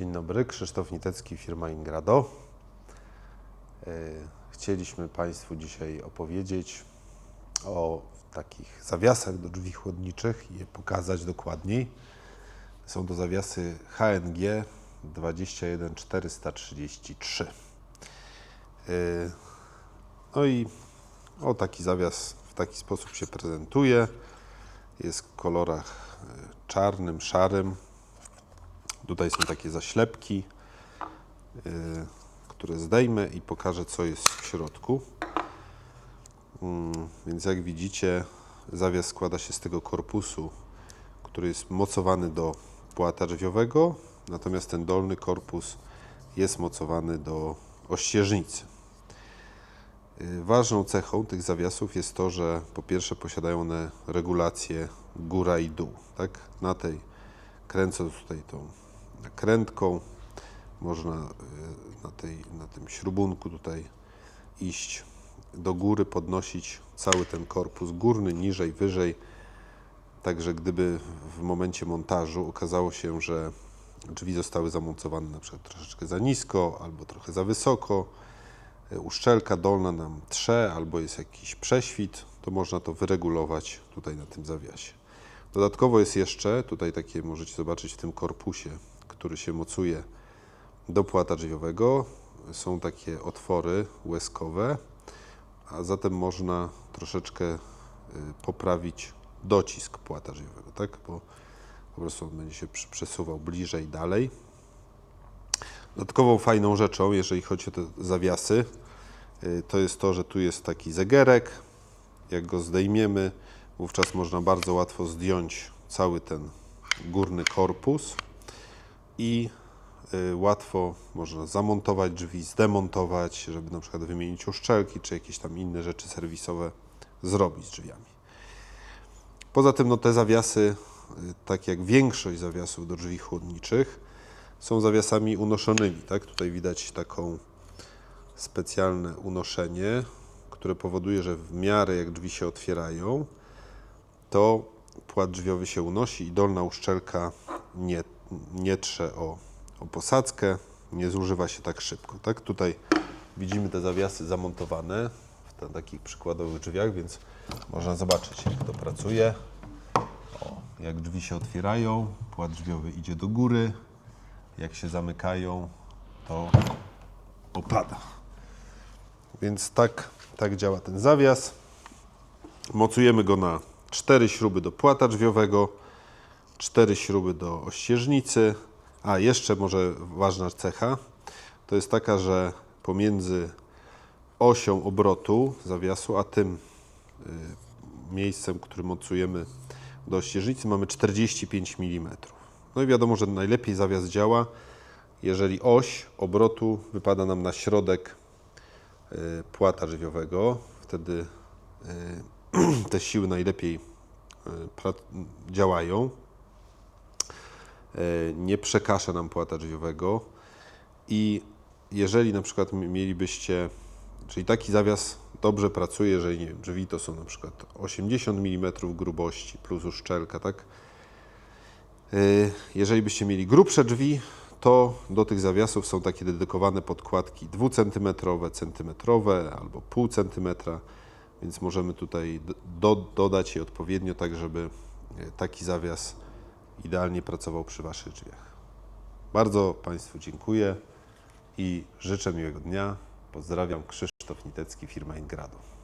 Dzień dobry, Krzysztof Nitecki, firma Ingrado. E, Chcieliśmy Państwu dzisiaj opowiedzieć o takich zawiasach do drzwi chłodniczych i je pokazać dokładniej. Są to zawiasy HNG 21433. E, No i o taki zawias w taki sposób się prezentuje. Jest w kolorach e, czarnym, szarym. Tutaj są takie zaślepki, y, które zdejmę i pokażę, co jest w środku. Mm, Więc jak widzicie, zawias składa się z tego korpusu, który jest mocowany do płata drzwiowego, natomiast ten dolny korpus jest mocowany do ościeżnicy. Y, Ważną cechą tych zawiasów jest to, że po pierwsze posiadają one regulację góra i dół. Tak? Na tej, kręcąc tutaj tą nakrętką, można y, na, tej, na tym śrubunku tutaj iść do góry, podnosić cały ten korpus górny, niżej, wyżej. Także gdyby w momencie montażu okazało się, że drzwi zostały zamontowane na przykład troszeczkę za nisko albo trochę za wysoko, y, uszczelka dolna nam trze albo jest jakiś prześwit, to można to wyregulować tutaj na tym zawiasie. Dodatkowo jest jeszcze, tutaj takie możecie zobaczyć w tym korpusie, który się mocuje do płata drzwiowego, są takie otwory łezkowe, a zatem można troszeczkę y, poprawić docisk płata drzwiowego, tak? Bo po prostu on będzie się przesuwał bliżej, dalej. Dodatkową fajną rzeczą, jeżeli chodzi o te zawiasy, y, to jest to, że tu jest taki zegerek. Jak go zdejmiemy, wówczas można bardzo łatwo zdjąć cały ten górny korpus i y, łatwo można zamontować drzwi, zdemontować, żeby na przykład wymienić uszczelki czy jakieś tam inne rzeczy serwisowe zrobić z drzwiami. Poza tym no, te zawiasy, y, tak jak większość zawiasów do drzwi chłodniczych, są zawiasami unoszonymi. Tak? Tutaj widać taką specjalne unoszenie, które powoduje, że w miarę jak drzwi się otwierają, to płat drzwiowy się unosi i dolna uszczelka nie, nie trze o, o posadzkę, nie zużywa się tak szybko. Tak? Tutaj widzimy te zawiasy zamontowane w takich przykładowych drzwiach, więc można zobaczyć jak to pracuje. O, jak drzwi się otwierają, płat drzwiowy idzie do góry, jak się zamykają, to opada. Więc tak, tak działa ten zawias. Mocujemy go na cztery śruby do płata drzwiowego, cztery śruby do ościeżnicy. A jeszcze może ważna cecha to jest taka, że pomiędzy osią obrotu zawiasu, a tym y, miejscem, którym mocujemy do ościeżnicy, mamy 45 mm. No i wiadomo, że najlepiej zawias działa, jeżeli oś obrotu wypada nam na środek y, płata drzwiowego. Wtedy y, te siły najlepiej działają. Y, Nie przekaże nam płata drzwiowego i jeżeli na przykład mi- mielibyście, czyli taki zawias dobrze pracuje, jeżeli nie wiem, drzwi to są na przykład 80 mm grubości plus uszczelka, tak? Y, Jeżeli byście mieli grubsze drzwi, to do tych zawiasów są takie dedykowane podkładki 2 cm, centymetrowe albo pół centymetra, więc możemy tutaj do, dodać je odpowiednio, tak żeby y, taki zawias idealnie pracował przy Waszych drzwiach. Bardzo Państwu dziękuję i życzę miłego dnia. Pozdrawiam, Krzysztof Nitecki, firma Ingrado.